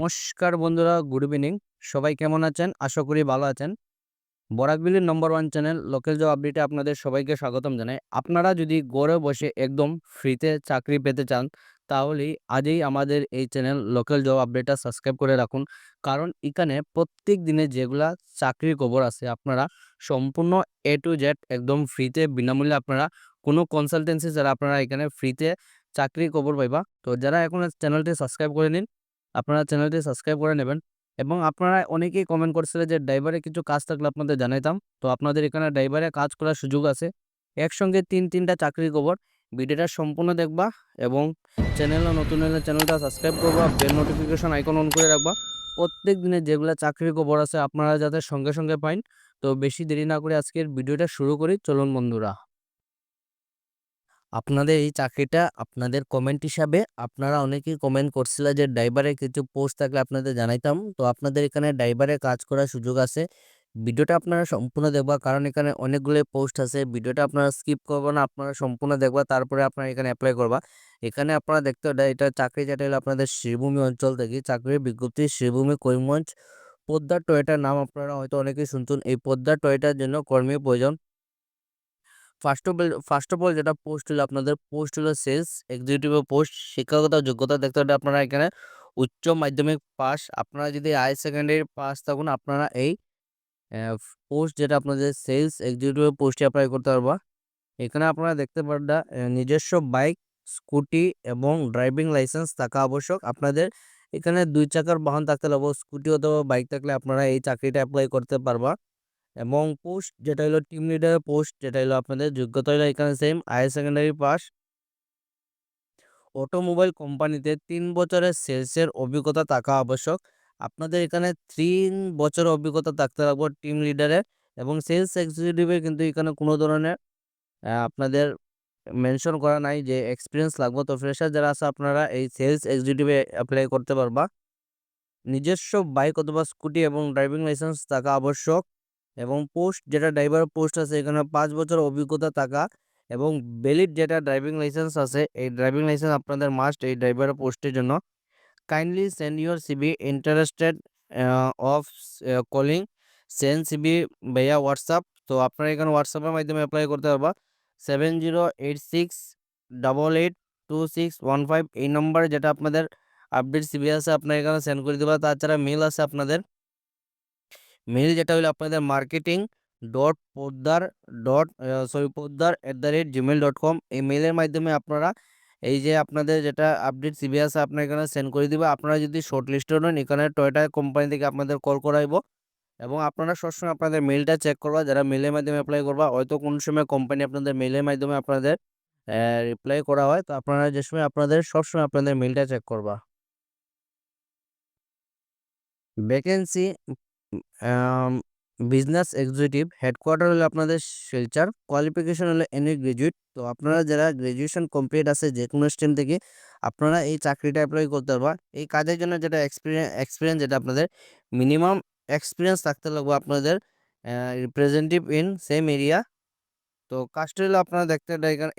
নমস্কার বন্ধুরা good evening সবাই কেমন আছেন? আশা করি ভালো আছেন। বরাকবিলির number one channel local job আপডেটে আপনাদের সবাইকে স্বাগতম জানাই। আপনারা যদি ঘরে বসে একদম ফ্রিতে চাকরি পেতে চান তাহলে আজই আমাদের এই চ্যানেল লোকাল জব আপডেটটা সাবস্ক্রাইব করে রাখুন। কারণ এখানে প্রত্যেক দিনে যেগুলা চাকরির খবর আছে, আপনারা সম্পূর্ণ এ টু জেড একদম ফ্রিতে বিনামূল্যে আপনারা কোনো কনসালটেন্সি ছাড়া আপনারা এখানে ফ্রিতে চাকরির খবর পাইবা। তো যারা এখন চ্যানেলটি সাবস্ক্রাইব করে নিন আপনারা চ্যানেলটি সাবস্ক্রাইব করে নেবেন এবং আপনারা অনেকেই কমেন্ট করছিলেন যে ড্রাইভারে কিছু কাজ থাকলে আপনাদের জানাইতাম। তো আপনাদের এখানে ড্রাইভারে কাজ করার সুযোগ আছে। একসঙ্গে তিন, তিনটা চাকরির খবর ভিডিওটা সম্পূর্ণ দেখবা এবং চ্যানেলে নতুন হলে চ্যানেলটা সাবস্ক্রাইব করবা বেল নোটিফিকেশন আইকন অন করে রাখবা। প্রত্যেক দিনে যেগুলো চাকরির খবর আছে আপনারা যাতে সঙ্গে সঙ্গে পাইন। তো বেশি দেরি না করে আজকের ভিডিওটা শুরু করি। চলুন বন্ধুরা। আপনাদের এই চাকরিটা আপনাদের কমেন্ট হিসাবে আপনারা অনেকেই কমেন্ট করছিলেন যে ড্রাইভারের কিছু পোস্ট থাকলে আপনাদের জানাইতাম। তো আপনাদের এখানে ড্রাইভারে কাজ করার সুযোগ আছে। ভিডিওটা আপনারা সম্পূর্ণ দেখবা, কারণ এখানে অনেকগুলো পোস্ট আছে। ভিডিওটা আপনারা স্কিপ করবেন না, আপনারা সম্পূর্ণ দেখবা, তারপরে আপনারা এখানে অ্যাপ্লাই করবা। এখানে আপনারা দেখতে এটা চাকরি যেটা হলো আপনাদের শ্রীভূমি অঞ্চল থেকে চাকরির বিজ্ঞপ্তি, শ্রীভূমি করিমগঞ্জ পদ্মা টয়টার নাম আপনারা হয়তো অনেকেই শুনছেন। এই পদ্মা টয়টার জন্য কর্মী প্রয়োজন। First of all first of all যেটা পোস্ট হলো, আপনাদের পোস্ট হলো সেলস এক্সিকিউটিভ পোস্ট শিক্ষাগত যোগ্যতা দেখতে হলে আপনারা এখানে উচ্চ মাধ্যমিক পাস আপনারা যদি হাই সেকেন্ডারি পাস থাকুন, আপনারা এই পোস্ট যেটা আপনাদের সেলস এক্সিকিউটিভ পোস্টে অ্যাপ্লাই করতে পারবা। এখানে আপনারা দেখতে পারবা নিজস্ব বাইক স্কুটি এবং ড্রাইভিং লাইসেন্স থাকা আবশ্যক। আপনাদের এখানে দুই চাকার বাহন থাকতে হবে স্কুটি অথবা বাইক থাকলে আপনারা এই চাকরিটা অ্যাপ্লাই করতে পারবা। এবং পোস্ট যেটা হলো টিম লিডার পোস্ট যেটা হলো আপনাদের যোগ্যতা হলো এখানে same higher secondary pass automobile কোম্পানিতে তিন বছরের সেলসের অভিজ্ঞতা থাকা আবশ্যক। আপনাদের এখানে তিন বছরের অভিজ্ঞতা থাকতে লাগবে টিম লিডারের এবং সেলস এক্সিকিউটিভের কিন্তু এখানে কোনো ধরনের আপনাদের মেনশন করা নাই যে এক্সপিরিয়েন্স লাগবে। তো ফ্রেশার যারা আছে আপনারা এই সেলস এক্সিকিউটিভে অ্যাপ্লাই করতে পারবা। নিজস্ব বাইক অথবা স্কুটি এবং ড্রাইভিং লাইসেন্স থাকা আবশ্যক। এবং পোস্ট যেটা ড্রাইভার পোস্ট আছে, এখানে পাঁচ বছর অভিজ্ঞতা থাকা এবং ভ্যালিড যেটা ড্রাইভিং লাইসেন্স আছে, এই ড্রাইভিং লাইসেন্স আপনাদের মাস্ট এই ড্রাইভার পোস্টের জন্য। Kindly send your CV interested of calling send CV ভাইয়া হোয়াটসঅ্যাপ তো আপনারা এখানে হোয়াটসঅ্যাপের মাধ্যমে অ্যাপ্লাই করতে পারবা। Seven zero eight six double eight two six one five এই নম্বরে যেটা আপনাদের আপডেট সিবি আছে, আপনার এখানে সেন্ড করে দেবা। তাছাড়া মেল আছে আপনাদের। মেল যেটা হলো আপনাদের marketing dot Poddar dot sorry Poddar at the rate Gmail dot com এই মেলের মাধ্যমে আপনারা এই যে আপনাদের যেটা আপডেট সিবি আছে আপনার এখানে সেন্ড করে দিবে। আপনারা যদি শর্ট লিস্টেড হন এখানে টয়টা কোম্পানি থেকে আপনাদের কল করাইব এবং আপনারা সবসময় আপনাদের মেলটা চেক করবা, যারা মেলের মাধ্যমে অ্যাপ্লাই করবা, হয়তো কোন সময় কোম্পানি আপনাদের মেলের মাধ্যমে আপনাদের রিপ্লাই করা হয়, তো আপনারা যে সময় আপনাদের, সবসময় আপনাদের মেলটা চেক করবা। ভ্যাকেন্সি বিজনেস এক্সিকিউটিভ হেডকোয়ার্টার হলো আপনাদের শিলচর, কোয়ালিফিকেশন হলো এনি গ্রাজুয়েট। তো আপনারা যারা গ্রাজুয়েশন কমপ্লিট আছে যে কোনো স্ট্রিম থেকে, আপনারা এই চাকরিটা অ্যাপ্লাই করতে পারবা। এই কাজের জন্য যেটা এক্সপিরিয়েন্স এক্সপিরিয়েন্স যেটা আপনাদের, মিনিমাম এক্সপিরিয়েন্স থাকতে লাগবে আপনাদের রিপ্রেজেন্টেটিভ ইন সেম এরিয়া। তো কাজটা হলো আপনারা দেখতে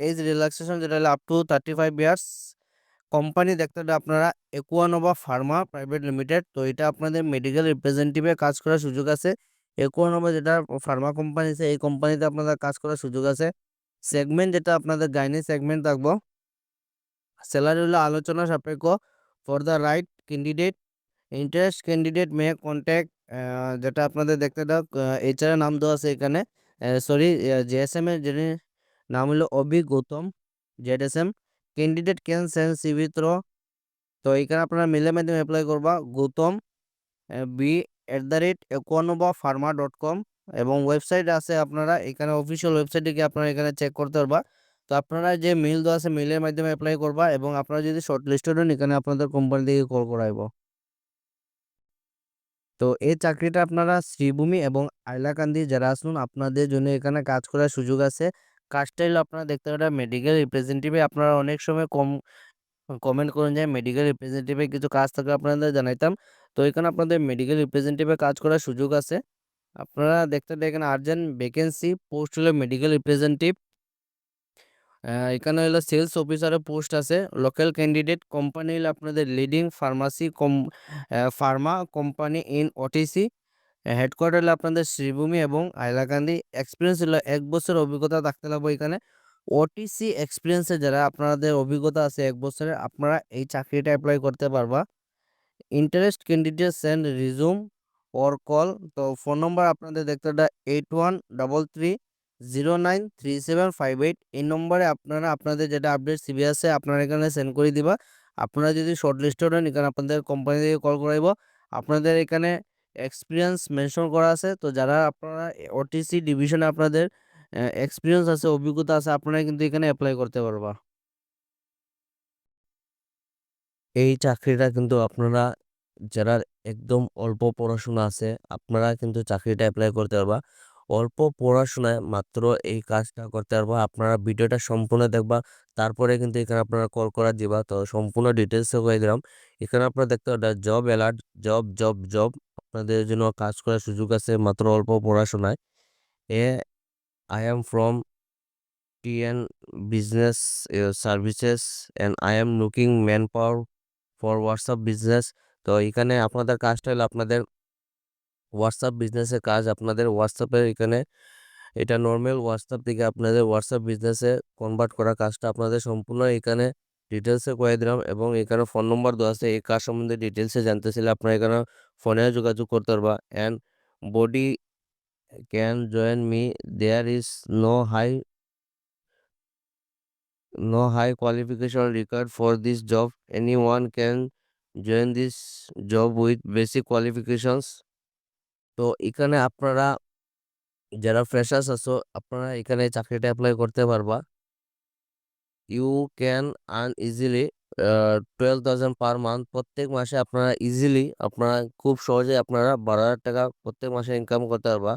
এজ রিল্যাক্সেশন যেটা হলো up to thirty five years company দেখতে আপনারা একুয়ানোভা ফার্মা প্রাইভেট লিমিটেড তো এটা আপনাদের মেডিকেল রিপ্রেজেন্টেটিভে কাজ করার সুযোগ আছে। একুয়ানোভা যেটা ফার্মা কোম্পানি আছে, এই কোম্পানিতে আপনাদের কাজ করার সুযোগ আছে। সেগমেন্ট যেটা আপনাদের গাইনি সেগমেন্ট থাকব। স্যালারি হলো আলোচনা সাপেক্ষ। For the right candidate interest candidate may contact যেটা আপনাদের দেখতে দাও এইচআর নাম দেওয়া আছে এখানে। সরি জেএসএম এর যিনি নাম হলো Abhi Gautam Z S M candidate can send CV through তো এখানে আপনারা মেলের মাধ্যমে অ্যাপ্লাই করবা, Gautam B at the rate Aquanova pharma dot com এবং ওয়েবসাইট আছে আপনারা এখানে অফিসিয়াল ওয়েবসাইটে গিয়ে আপনারা এখানে চেক করতে পারবা। তো আপনারা যে মেল দেওয়া আছে মেলের মাধ্যমে অ্যাপ্লাই করবা এবং আপনারা যদি শর্ট লিস্টেড হন এখানে আপনাদের কোম্পানি থেকে কল করাইব। তো এই চাকরিটা আপনারা শ্রীভূমি এবং আইলাকান্দি যারা আসুন আপনাদের জন্য এখানে কাজ করার সুযোগ আছে। কাজটা হলো আপনারা দেখতে পারেন মেডিকেল রিপ্রেজেন্টেটিভে আপনারা অনেক সময় কম কমেন্ট করেন যে মেডিকেল রিপ্রেজেন্টেটিভে কিছু কাজ থাকলে আপনাদের জানাইতাম। তো এখানে আপনাদের মেডিকেল রিপ্রেজেন্টেটিভে কাজ করার সুযোগ আছে। আপনারা দেখতে এখানে আর্জেন্ট ভ্যাকেন্সি পোস্ট হলো মেডিকেল রিপ্রেজেন্টেটিভ এখানে হলো সেলস অফিসারের পোস্ট আছে। লোকাল ক্যান্ডিডেট কোম্পানি হলো আপনাদের leading pharmacy com pharma company in OTC headquarter হলো আপনাদের শ্রীভূমি এবং হাইলাকান্দি এক্সপিরিয়েন্স হলো এক বছর অভিজ্ঞতা থাকতে লাগবে এখানে। ওটিসি এক্সপিরিয়েন্সে যারা আপনাদের অভিজ্ঞতা আছে এক বছরের, আপনারা এই চাকরিটা অ্যাপ্লাই করতে পারবা। Interest candidate send resume or call তো ফোন নম্বর আপনাদের দেখতে eight one double three zero nine three seven five eight এই নম্বরে আপনারা, আপনাদের যেটা আপডেট সিবি আছে, আপনারা এখানে সেন্ড করে দিবা। আপনারা যদি শর্ট লিস্টেড হন এখানে আপনাদের কোম্পানি থেকে কল করাইব। আপনাদের এখানে এক্সপিরিয়েন্স মেনশন করা আছে। তো যারা আপনারা ওটিসি ডিভিশনে আপনাদের এক্সপিরিয়েন্স আছে, অভিজ্ঞতা আছে আপনারা কিন্তু এখানে অ্যাপ্লাই করতে পারবা। এই চাকরিটা কিন্তু আপনারা, যারা একদম অল্প পড়াশোনা আছে, আপনারা কিন্তু চাকরিটা অ্যাপ্লাই করতে পারবা। অল্প পড়াশোনায় মাত্র এই কাজটা করতে পারবা, আপনারা ভিডিওটা সম্পূর্ণ দেখবা, তারপরে কিন্তু এখানে আপনারা কল করা দিবা। তো সম্পূর্ণ ডিটেলসে হয়ে দিলাম। এখানে আপনারা দেখতে পাবেন job alert job job job আপনাদের জন্য কাজ করার সুযোগ আছে মাত্র অল্প পড়াশোনায়। এ I am from TN business services and I am looking man power for WhatsApp business তো এখানে আপনাদের কাজটা হলো আপনাদের হোয়াটসঅ্যাপ বিজনেসের কাজ। আপনাদের হোয়াটসঅ্যাপের এখানে এটা নর্মাল হোয়াটসঅ্যাপ থেকে আপনাদের হোয়াটসঅ্যাপ বিজনেসে কনভার্ট করা কাজটা আপনাদের সম্পূর্ণ এখানে ডিটেলসে করে দিলাম এবং এখানে ফোন নম্বর দেওয়া আছে। এই কাজ সম্বন্ধে ডিটেলসে জানতে চাইলে আপনারা এখানে ফোনে যোগাযোগ করতে পারবা। And body can join me there is no high no high qualification required for this job. Anyone can join this job with basic qualifications. তো এখানে আপনারা যারা ফ্রেশার্স আছো, আপনারা এখানে চাকরিটা অ্যাপ্লাই করতে পারবা। You can earn easily twelve thousand per month প্রত্যেক মাসে আপনারা ইজিলি আপনারা খুব সহজে আপনারা বারো হাজার টাকা প্রত্যেক মাসে ইনকাম করতে পারবা।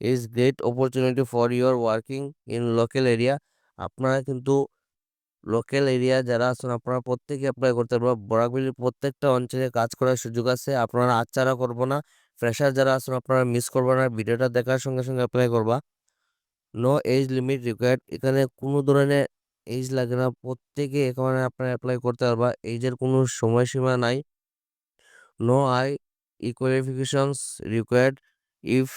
Is great opportunity for your working in local area আপনারা কিন্তু লোকাল এরিয়া যারা আছেন, আপনারা প্রত্যেকে অ্যাপ্লাই করতে পারব। বরাকবিলির প্রত্যেকটা অঞ্চলে কাজ করার সুযোগ আছে, আপনারা আচ্ছারা করব না। ফ্রেশার যারা আছেন, আপনারা মিস করব না, ভিডিওটা দেখার সঙ্গে সঙ্গে অ্যাপ্লাই করবা। নো এজ লিমিট রিকোয়ার্ড এখানে কোনো ধরনের এজ লাগে না, প্রত্যেকে এখানে আপনারা অ্যাপ্লাই করতে পারবা এজের কোনো সময়সীমা নাই। No high qualifications required if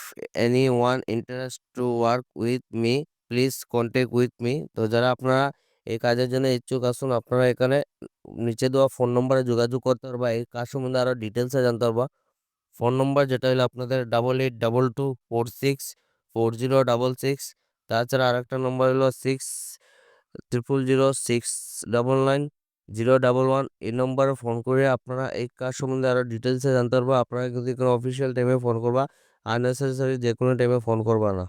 any one interest to work with me please contact with me তো যারা আপনারা এই কাজের জন্য ইচ্ছুক আসুন আপনারা এখানে নিচে দেওয়া ফোন নম্বরে যোগাযোগ করতে পারবা। এই কাজ সম্বন্ধে আরও ডিটেলসে জানতে পারবা। ফোন নম্বর যেটা হলো আপনাদের double eight double two four six four zero double six তাছাড়া আরেকটা নম্বর হলো six triple zero six double nine zero double one এই নম্বরে ফোন করে আপনারা এই কাজ সম্বন্ধে আরও ডিটেলসে জানতে পারব। আপনারা যদি কোনো অফিসিয়াল টাইমে ফোন করবা। আননেসেসারি যে কোনো টাইমে ফোন করবা না।